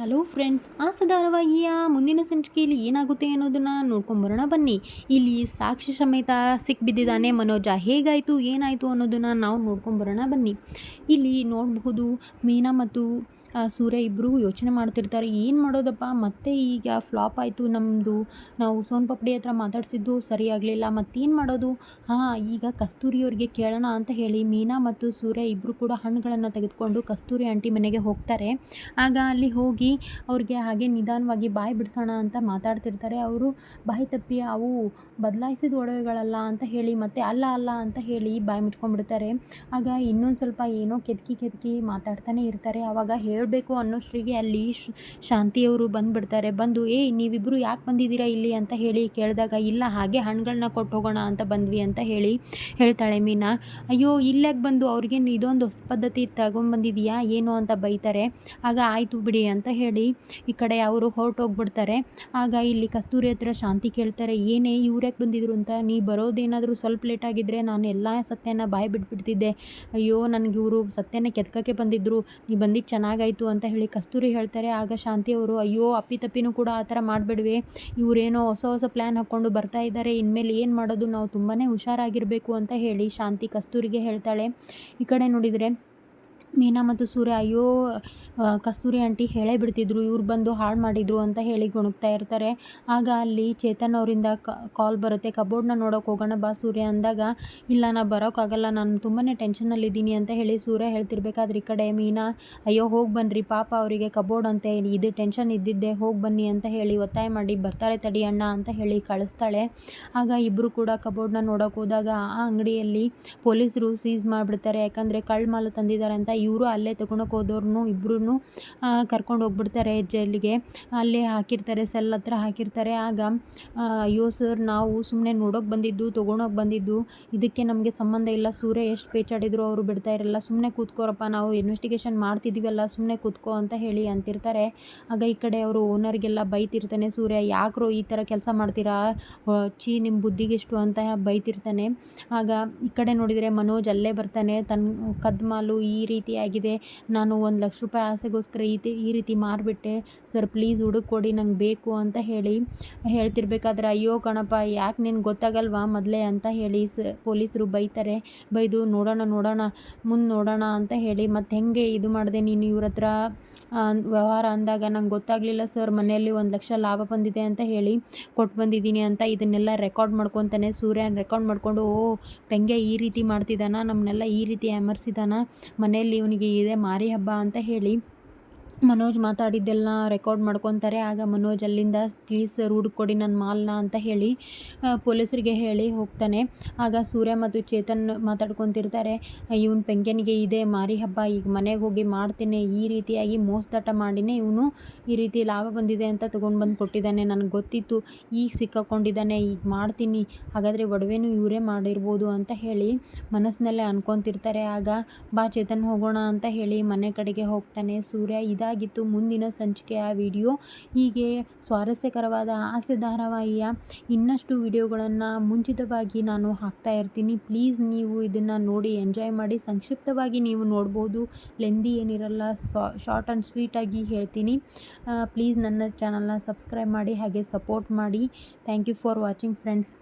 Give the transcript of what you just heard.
Hello friends ಆಸೆ ಧಾರಾವಾಹಿಯ ಮುಂದಿನ ಸಂಚಿಕೆಯಲ್ಲಿ ಏನಾಗುತ್ತೆ ಅನ್ನೋದನ್ನು ನೋಡ್ಕೊಂಬರೋಣ ಬನ್ನಿ. ಇಲ್ಲಿ ಸಾಕ್ಷಿ ಸಮೇತ ಸಿಕ್ಬಿದ್ದಿದ್ದಾನೆ ಮನೋಜ. ಹೇಗಾಯಿತು, ಏನಾಯಿತು ಅನ್ನೋದನ್ನು ನಾವು ನೋಡ್ಕೊಂಬರೋಣ ಬನ್ನಿ. ಇಲ್ಲಿ ನೋಡಬಹುದು ಮೀನಾ ಮತ್ತು ಸೂರ್ಯ ಇಬ್ಬರೂ ಯೋಚನೆ ಮಾಡ್ತಿರ್ತಾರೆ, ಏನು ಮಾಡೋದಪ್ಪ? ಮತ್ತೆ ಈಗ ಫ್ಲಾಪ್ ಆಯಿತು ನಮ್ಮದು ನಾವು ಸೋನ್ ಪಪ್ಡಿ ಹತ್ರ ಮಾತಾಡಿಸಿದ್ದು ಸರಿ ಆಗಲಿಲ್ಲ, ಮತ್ತೇನು ಮಾಡೋದು? ಹಾಂ, ಈಗ ಕಸ್ತೂರಿಯವ್ರಿಗೆ ಕೇಳೋಣ ಅಂತ ಹೇಳಿ ಮೀನಾ ಮತ್ತು ಸೂರ್ಯ ಇಬ್ಬರು ಕೂಡ ಹಣ್ಣುಗಳನ್ನು ತೆಗೆದುಕೊಂಡು ಕಸ್ತೂರಿ ಆಂಟಿ ಮನೆಗೆ ಹೋಗ್ತಾರೆ. ಆಗ ಅಲ್ಲಿ ಹೋಗಿ ಅವ್ರಿಗೆ ಹಾಗೆ ನಿಧಾನವಾಗಿ ಬಾಯಿ ಬಿಡಿಸೋಣ ಅಂತ ಮಾತಾಡ್ತಿರ್ತಾರೆ. ಅವರು, ಬಾಯಿ ತಪ್ಪಿ, ಅವು ಬದಲಾಯಿಸಿದ ಒಡವೆಗಳಲ್ಲ ಅಂತ ಹೇಳಿ, ಮತ್ತೆ ಅಲ್ಲ ಅಲ್ಲ ಅಂತ ಹೇಳಿ ಬಾಯಿ ಮುಚ್ಕೊಂಡ್ಬಿಡ್ತಾರೆ. ಆಗ ಇನ್ನೊಂದು ಸ್ವಲ್ಪ ಏನೋ ಕೆದಕಿ ಕೆದಕಿ ಮಾತಾಡ್ತಾನೆ ಇರ್ತಾರೆ. ಆವಾಗ ಹೇಳಿ ಹೇಳಬೇಕು ಅನ್ನೋಷ್ಟ್ರಿಗೆ ಅಲ್ಲಿ ಶಾಂತಿಯವರು ಬಂದುಬಿಡ್ತಾರೆ. ಬಂದು, ಏಯ್ ನೀವಿಬ್ಬರು ಯಾಕೆ ಬಂದಿದ್ದೀರಾ ಇಲ್ಲಿ? ಅಂತ ಹೇಳಿ ಕೇಳಿದಾಗ, ಇಲ್ಲ, ಹಾಗೆ ಹಣ್ಣುಗಳನ್ನ ಕೊಟ್ಟು ಹೋಗೋಣ ಅಂತ ಬಂದ್ವಿ ಅಂತ ಹೇಳಿ ಹೇಳ್ತಾಳೆ ಮೀನಾ. ಅಯ್ಯೋ, ಇಲ್ಲಾಗೆ ಬಂದು ಅವ್ರಿಗೆ ಇದೊಂದು ಹೊಸ ಪದ್ಧತಿ ತಗೊಂಬಂದಿದೆಯಾ? ಏನು ಅಂತ ಬೈತಾರೆ. ಆಗ ಆಯಿತು ಬಿಡಿ ಅಂತ ಹೇಳಿ ಈ ಕಡೆ ಅವರು ಹೊರಟೋಗ್ಬಿಡ್ತಾರೆ. ಆಗ ಇಲ್ಲಿ ಕಸ್ತೂರಿ ಹತ್ರ ಶಾಂತಿ ಕೇಳ್ತಾರೆ, ಏನೇ ಇವ್ರ್ಯಾಕೆ ಬಂದಿದ್ರು ಅಂತ? ನೀ ಬರೋದೇನಾದರೂ ಸ್ವಲ್ಪ ಲೇಟ್ ಆಗಿದ್ರೆ ನಾನು ಎಲ್ಲ ಸತ್ಯನ ಬಾಯಿ ಬಿಟ್ಬಿಡ್ತಿದ್ದೆ. ಅಯ್ಯೋ, ನನಗೆ ಇವರು ಸತ್ಯನ ಕೆತ್ಕಕ್ಕೆ ಬಂದಿದ್ದರು ನೀ ಬಂದಿದ್ದು ಚೆನ್ನಾಗಿ ಆಯಿತು ಅಂತ ಹೇಳಿ ಕಸ್ತೂರಿ ಹೇಳ್ತಾರೆ. ಆಗ ಶಾಂತಿ ಅವರು, ಅಯ್ಯೋ ಅಪ್ಪಿತಪ್ಪಿನೂ ಕೂಡ ಆ ಥರ ಮಾಡಬೇಡ್ವೆ. ಇವರೇನೋ ಹೊಸ ಹೊಸ ಪ್ಲ್ಯಾನ್ ಹಾಕ್ಕೊಂಡು ಬರ್ತಾ ಇದ್ದಾರೆ. ಇನ್ಮೇಲೆ ಏನು ಮಾಡೋದು? ನಾವು ತುಂಬಾ ಹುಷಾರಾಗಿರಬೇಕು ಅಂತ ಹೇಳಿ ಶಾಂತಿ ಕಸ್ತೂರಿಗೆ ಹೇಳ್ತಾಳೆ. ಈ ಕಡೆ ನೋಡಿದರೆ ಮೀನಾ ಮತ್ತು ಸೂರ್ಯ, ಅಯ್ಯೋ ಕಸ್ತೂರಿ ಆಂಟಿ ಹೇಳೇ ಬಿಡ್ತಿದ್ರು, ಇವ್ರು ಬಂದು ಹಾಳು ಮಾಡಿದರು ಅಂತ ಹೇಳಿ ಗುಣಗ್ತಾ ಇರ್ತಾರೆ. ಆಗ ಅಲ್ಲಿ ಚೇತನ್ ಅವರಿಂದ ಕಾಲ್ ಬರುತ್ತೆ. ಕಬೋರ್ಡ್ನ ನೋಡೋಕೆ ಹೋಗೋಣ ಬಾ ಸೂರ್ಯ ಅಂದಾಗ, ಇಲ್ಲ, ನಾ ಬರೋಕ್ಕಾಗಲ್ಲ ನಾನು ತುಂಬಾ ಟೆನ್ಷನಲ್ಲಿದ್ದೀನಿ ಅಂತ ಹೇಳಿ ಸೂರ್ಯ ಹೇಳ್ತಿರ್ಬೇಕಾದ್ರೆ ಈ ಕಡೆ, ಮೀನಾ, ಅಯ್ಯೋ, ಹೋಗಿ ಬನ್ನಿರಿ ಪಾಪ ಅವರಿಗೆ ಕಬೋರ್ಡ್ ಅಂತ ಇದು ಟೆನ್ಷನ್ ಇದ್ದಿದ್ದೆ, ಹೋಗಿ ಬನ್ನಿ ಅಂತ ಹೇಳಿ ಒತ್ತಾಯ ಮಾಡಿ, ಬರ್ತಾರೆ ತಡಿ ಅಣ್ಣ ಅಂತ ಹೇಳಿ ಕಳಿಸ್ತಾಳೆ. ಆಗ ಇಬ್ಬರು ಕೂಡ ಕಬೋರ್ಡ್ನ ನೋಡೋಕೆ ಹೋದಾಗ ಆ ಅಂಗಡಿಯಲ್ಲಿ ಪೊಲೀಸರು ಸೀಸ್ ಮಾಡಿಬಿಡ್ತಾರೆ, ಯಾಕಂದರೆ ಕಳ್ಳ ಮಾಲು ತಂದಿದ್ದಾರೆ ಅಂತ ಇವರು ಅಲ್ಲೇ ತೊಗೊಳಕ್ಕೆ ಹೋದವ್ರನ್ನೂ ಇಬ್ಬರೂ ಕರ್ಕೊಂಡು ಹೋಗ್ಬಿಡ್ತಾರೆ ಜೈಲಿಗೆ. ಅಲ್ಲೇ ಹಾಕಿರ್ತಾರೆ, ಸೆಲ್ ಹತ್ರ ಹಾಕಿರ್ತಾರೆ. ಆಗ ಅಯ್ಯೋ ಸರ್, ನಾವು ಸುಮ್ಮನೆ ನೋಡೋಕೆ ಬಂದಿದ್ದು ತೊಗೊಳೋಕೆ ಬಂದಿದ್ದು. ಇದಕ್ಕೆ ನಮಗೆ ಸಂಬಂಧ ಇಲ್ಲ. ಸೂರ್ಯ ಎಷ್ಟು ಪೇಚಾಡಿದ್ರು ಅವರು ಬಿಡ್ತಾ ಇರಲ್ಲ. ಸುಮ್ಮನೆ ಕೂತ್ಕೋರಪ್ಪ, ನಾವು ಇನ್ವೆಸ್ಟಿಗೇಷನ್ ಮಾಡ್ತಿದ್ದೀವಲ್ಲ ಸುಮ್ಮನೆ ಕೂತ್ಕೋ ಅಂತ ಹೇಳಿ ಅಂತಿರ್ತಾರೆ. ಆಗ ಈ ಕಡೆ ಅವರು ಓನರ್ಗೆಲ್ಲ ಬೈತಿರ್ತಾನೆ ಸೂರ್ಯ. ಯಾಕ್ರೋ ಈ ಥರ ಕೆಲಸ ಮಾಡ್ತೀರಾ? ಚೀ ನಿಮ್ಮ ಬುದ್ಧಿಗೆಷ್ಟು ಅಂತ ಬೈತಿರ್ತಾನೆ. ಆಗ ಈ ಕಡೆ ನೋಡಿದರೆ ಮನೋಜ್ ಅಲ್ಲೇ ಬರ್ತಾನೆ. ತನ್ನ ಕದ್ಮಾಲು ಈ ರೀತಿ ಆಗಿದೆ. ನಾನು ಒಂದು ಲಕ್ಷ ರೂಪಾಯಿ ಆಸೆಗೋಸ್ಕರ ಈ ಈ ರೀತಿ ಮಾರಿಬಿಟ್ಟೆ. ಸರ್, ಪ್ಲೀಸ್ ಹುಡುಕೊಡಿ ನಂಗೆ ಬೇಕು ಅಂತ ಹೇಳಿ. ಹೇಳ್ತಿರ್ಬೇಕಾದ್ರೆ, ಅಯ್ಯೋ ಕಣಪ್ಪ, ಯಾಕೆ ನಿನ್ಗೆ ಗೊತ್ತಾಗಲ್ವಾ ಮೊದಲೇ ಅಂತ ಹೇಳಿ ಸ, ಪೊಲೀಸರು ಬೈತಾರೆ. ಬೈದು ನೋಡೋಣ ನೋಡೋಣ, ಮುಂದೆ ನೋಡೋಣ ಅಂತ ಹೇಳಿ. ಮತ್ತು ಹೆಂಗೆ ಇದು ಮಾಡಿದೆ ನೀನು ಇವ್ರ ಹತ್ರ? ವ್ಯವಹಾರ ಅಂದಾಗ, ನಂಗೆ ಗೊತ್ತಾಗಲಿಲ್ಲ ಸರ್, ಮನೆಯಲ್ಲಿ ಒಂದು ಲಕ್ಷ ಲಾಭ ಬಂದಿದೆ ಅಂತ ಹೇಳಿ. ಕೊಟ್ಟು ಬಂದಿದ್ದೀನಿ ಅಂತ ಇದನ್ನೆಲ್ಲ ರೆಕಾರ್ಡ್ ಮಾಡ್ಕೊತಾನೆ. ಸೂರ್ಯನ ರೆಕಾರ್ಡ್ ಮಾಡಿಕೊಂಡು, ಓ, ಪೆಂಗೆ ಈ ರೀತಿ ಮಾಡ್ತಿದ್ದಾನ? ನಮ್ಮನ್ನೆಲ್ಲ ಈ ರೀತಿ ಎಮರ್ಸಿದಾನ ಮನೆಯಲ್ಲಿ ಇವನಿಗೆ ಇದೆ ಮಾರಿ ಹಬ್ಬ ಅಂತ ಹೇಳಿ ಮನೋಜ್ ಮಾತಾಡಿದ್ದೆಲ್ಲ ರೆಕಾರ್ಡ್ ಮಾಡ್ಕೊತಾರೆ. ಆಗ ಮನೋಜ್ ಅಲ್ಲಿಂದ, ಪ್ಲೀಸ್ ರೂಡ್ ಕೊಡಿ ನನ್ನ ಮಾಲ್ನ ಅಂತ ಹೇಳಿ ಪೊಲೀಸರಿಗೆ ಹೇಳಿ ಹೋಗ್ತಾನೆ. ಆಗ ಸೂರ್ಯ ಮತ್ತು ಚೇತನ್ ಮಾತಾಡ್ಕೊತಿರ್ತಾರೆ, ಇವನು ಪೆಂಕನಿಗೆ ಇದೆ, ಮಾರಿ ಹಬ್ಬ, ಈಗ ಮನೆಗೆ ಹೋಗಿ ಮಾಡ್ತೀನಿ. ಈ ರೀತಿಯಾಗಿ ಮೋಸದಾಟ ಮಾಡಿನೇ ಇವನು ಈ ರೀತಿ ಲಾಭ ಬಂದಿದೆ ಅಂತ ತೊಗೊಂಡು ಬಂದು ಕೊಟ್ಟಿದ್ದಾನೆ. ನನಗೆ ಗೊತ್ತಿತ್ತು, ಈಗ ಸಿಕ್ಕಾಕೊಂಡಿದ್ದಾನೆ, ಈಗ ಮಾಡ್ತೀನಿ. ಹಾಗಾದರೆ ಒಡವೆನೂ ಇವರೇ ಮಾಡಿರ್ಬೋದು ಅಂತ ಹೇಳಿ ಮನಸ್ಸಿನಲ್ಲೇ ಅನ್ಕೊತಿರ್ತಾರೆ. ಆಗ, ಬಾ ಚೇತನ್, ಹೋಗೋಣ ಅಂತ ಹೇಳಿ ಮನೆ ಕಡೆಗೆ ಹೋಗ್ತಾನೆ. ಸೂರ್ಯ, ಇದ ಇದಾಗಿತ್ತು ಮುಂದಿನ ಸಂಚಿಕೆಯ ವಿಡಿಯೋ. ಹೀಗೆ ಸ್ವಾರಸ್ಯಕರವಾದ ಆಸೆ ಧಾರಾವಾಹಿಯ ಇನ್ನಷ್ಟು ವಿಡಿಯೋಗಳನ್ನು ಮುಂಚಿತವಾಗಿ ನಾನು ಹಾಕ್ತಾ ಇರ್ತೀನಿ. ಪ್ಲೀಸ್ ನೀವು ಇದನ್ನು ನೋಡಿ, ಎಂಜಾಯ್ ಮಾಡಿ, ಸಂಕ್ಷಿಪ್ತವಾಗಿ ನೀವು ನೋಡ್ಬೋದು. ಲೆಂದಿ ಏನಿರಲ್ಲ ಶಾರ್ಟ್ ಆ್ಯಂಡ್ ಸ್ವೀಟಾಗಿ ಹೇಳ್ತೀನಿ. ಪ್ಲೀಸ್ ನನ್ನ ಚಾನಲ್ನ ಸಬ್ಸ್ಕ್ರೈಬ್ ಮಾಡಿ, ಹಾಗೆ ಸಪೋರ್ಟ್ ಮಾಡಿ. Thank you for watching friends.